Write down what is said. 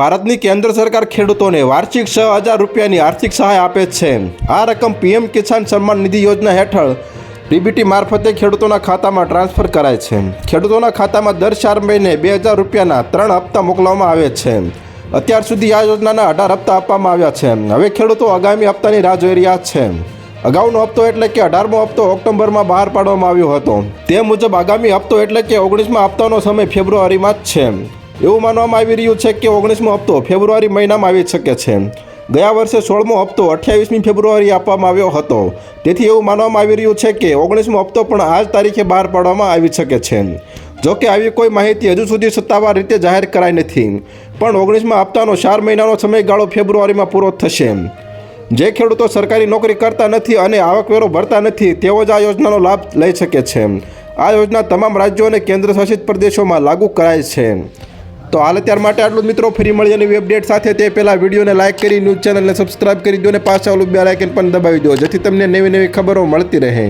ભારતની કેન્દ્ર સરકાર ખેડૂતોને વાર્ષિક છ હજાર રૂપિયાની આર્થિક સહાય આપે છે. આ રકમ પીએમ કિસાન સન્માન નિધિ યોજના હેઠળ ડીબીટી મારફતે ખેડૂતોના ખાતામાં ટ્રાન્સફર કરાય છે. ખેડૂતોના ખાતામાં દર ચાર મહિને બે હજાર રૂપિયાના ત્રણ હપ્તા મોકલવામાં આવે છે. અત્યાર સુધી આ યોજનાના અઢાર હપ્તા આપવામાં આવ્યા છે. હવે ખેડૂતો આગામી હપ્તાની રાહ જોઈ રહ્યા છે. અગાઉનો હપ્તો એટલે કે અઢારમો હપ્તો ઓક્ટોબરમાં બહાર પાડવામાં આવ્યો હતો. તે મુજબ આગામી હપ્તો એટલે કે ઓગણીસમા હપ્તાનો સમય ફેબ્રુઆરીમાં જ છે. એવું માનવામાં આવી રહ્યું છે કે ઓગણીસમો હપ્તો ફેબ્રુઆરી મહિનામાં આવી શકે છે. ગયા વર્ષે સોળમો હપ્તો અઠ્યાવીસમી ફેબ્રુઆરી આપવામાં આવ્યો હતો. તેથી એવું માનવામાં આવી રહ્યું છે કે ઓગણીસમો હપ્તો પણ આ જ તારીખે બહાર પાડવામાં આવી શકે છે. જો કે આવી કોઈ માહિતી હજુ સુધી સત્તાવાર રીતે જાહેર કરાઈ નથી. પણ ઓગણીસમા હપ્તાનો ચાર મહિનાનો સમયગાળો ફેબ્રુઆરીમાં પૂરો થશે. જે ખેડૂતો સરકારી નોકરી કરતા નથી અને આવકવેરો ભરતા નથી, તેઓ જ આ યોજનાનો લાભ લઈ શકે છે. આ યોજના તમામ રાજ્યો અને કેન્દ્ર શાસિત પ્રદેશોમાં લાગુ કરાય છે. તો હાલ અત્યાર માટે આટલું જ મિત્રો. ફરી મળી નવી અપડેટ સાથે. તે પહેલાં વિડીયોને લાઇક કરી ન્યૂઝ ચેનલને સબસ્ક્રાઇબ કરી દો અને પાછા ઓલું બે લાઇકન પણ દબાવી દો, જેથી તમને નવી નવી ખબરો મળતી રહે.